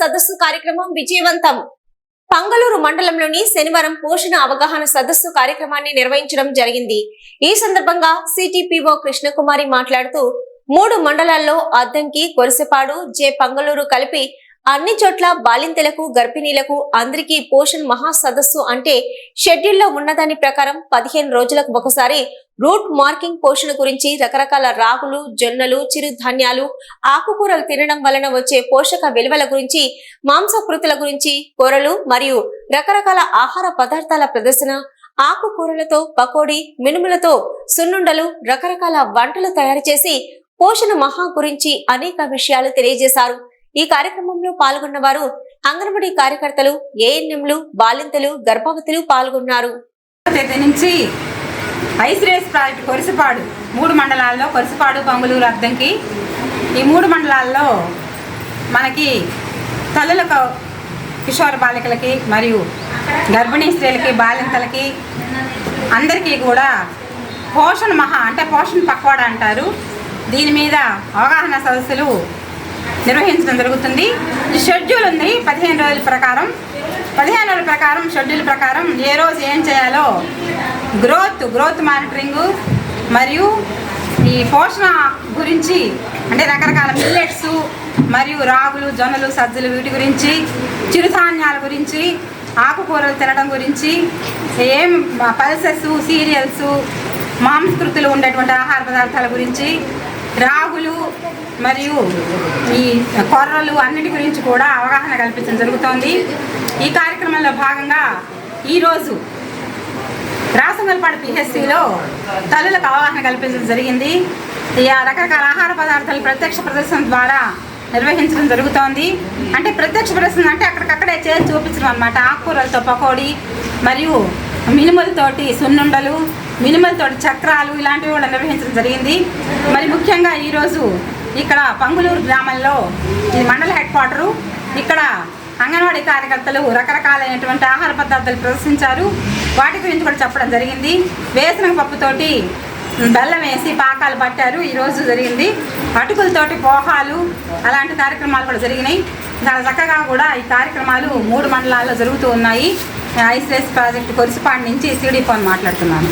సదస్సు కార్యక్రమం విజయవంతం. పంగలూరు మండలంలోని శనివారం పోషణ అవగాహన సదస్సు కార్యక్రమాన్ని నిర్వహించడం జరిగింది. ఈ సందర్భంగా సిటిపిఓ కృష్ణకుమారి మాట్లాడుతూ మూడు మండలాల్లో అద్దంకి కొరసపాడు జే. పంగలూరు కలిపి అన్ని చోట్ల బాలింతలకు గర్భిణీలకు అందరికీ పోషణ్ మహా సదస్సు అంటే షెడ్యూల్లో ఉన్నదాని ప్రకారం పదిహేను రోజులకు ఒకసారి రూట్ మార్కింగ్ పోషణ గురించి రకరకాల రాగులు జొన్నలు చిరుధాన్యాలు ఆకుకూరలు తినడం వలన వచ్చే పోషక విలువల గురించి మాంసకృతుల గురించి కూరలు మరియు రకరకాల ఆహార పదార్థాల ప్రదర్శన ఆకుకూరలతో పకోడీ మినుములతో సున్నుండలు రకరకాల వంటలు తయారు చేసి పోషణ మహా గురించి అనేక విషయాలు తెలియజేశారు. ఈ కార్యక్రమంలో పాల్గొన్న వారు అంగన్వాడీ కార్యకర్తలు ఏఎన్ఎంలు బాలింతలు గర్భవతులు పాల్గొన్నారు. తేదీ నుంచి ఐసిరేస్ ప్రాజెక్ట్ కొరిసిపాడు మూడు మండలాల్లో కొరిసిపాడు పంగులూరు అద్దంకి. ఈ మూడు మండలాల్లో మనకి తల్లులకు కిషోర బాలికలకి మరియు గర్భిణీ స్త్రీలకి బాలింతలకి అందరికీ కూడా పోషణ మహా అంటే పోషణ పక్వాడ అంటారు. దీని మీద అవగాహన సదస్సులు నిర్వహించడం జరుగుతుంది. ఈ షెడ్యూల్ ఉంది. పదిహేను రోజుల ప్రకారం. పదిహేను రోజుల ప్రకారం షెడ్యూల్ ప్రకారం ఏ రోజు ఏం చేయాలో గ్రోత్ గ్రోత్ మానిటరింగ్ మరియు ఈ పోషణ గురించి అంటే రకరకాల మిల్లెట్స్ మరియు రాగులు జొన్నలు సజ్జలు వీటి గురించి చిరుధాన్యాల గురించి ఆకుకూరలు తినడం గురించి ఏం పల్సెస్ సీరియల్స్ మాంసకృతులు ఉండేటువంటి ఆహార పదార్థాల గురించి రాగులు మరియు ఈ కొర్రలు అన్నిటి గురించి కూడా అవగాహన కల్పించడం జరుగుతోంది. ఈ కార్యక్రమంలో భాగంగా ఈరోజు రాసంగల్పాడు పిహెచ్సిలో తల్లులకు అవగాహన కల్పించడం జరిగింది. రకరకాల ఆహార పదార్థాలు ప్రత్యక్ష ప్రదర్శన ద్వారా నిర్వహించడం జరుగుతోంది. అంటే ప్రత్యక్ష ప్రదర్శన అంటే అక్కడికక్కడే చేసి చూపించడం అనమాట ఆకుకూరలతో పకోడీ మరియు మినుములతోటి సున్నుండలు మినుములతోటి చక్రాలు ఇలాంటివి కూడా నిర్వహించడం జరిగింది. మరి ముఖ్యంగా ఈరోజు ఇక్కడ పంగులూరు గ్రామంలో ఇది మండల హెడ్ క్వార్టరు ఇక్కడ అంగన్వాడీ కార్యకర్తలు రకరకాలైనటువంటి ఆహార పదార్థాలు ప్రదర్శించారు. వాటి గురించి కూడా చెప్పడం జరిగింది. వేసిన పప్పుతోటి బెల్లం వేసి పాకాలు పట్టారు. ఈరోజు జరిగింది. అటుకులతోటి పోహాలు అలాంటి కార్యక్రమాలు కూడా జరిగినాయి. చాలా చక్కగా కూడా ఈ కార్యక్రమాలు మూడు మండలాల్లో జరుగుతూ ఉన్నాయి. ఐసిఎస్ ప్రాజెక్టు కొరిసిపాడు నుంచి సిడిపోని మాట్లాడుతున్నాను.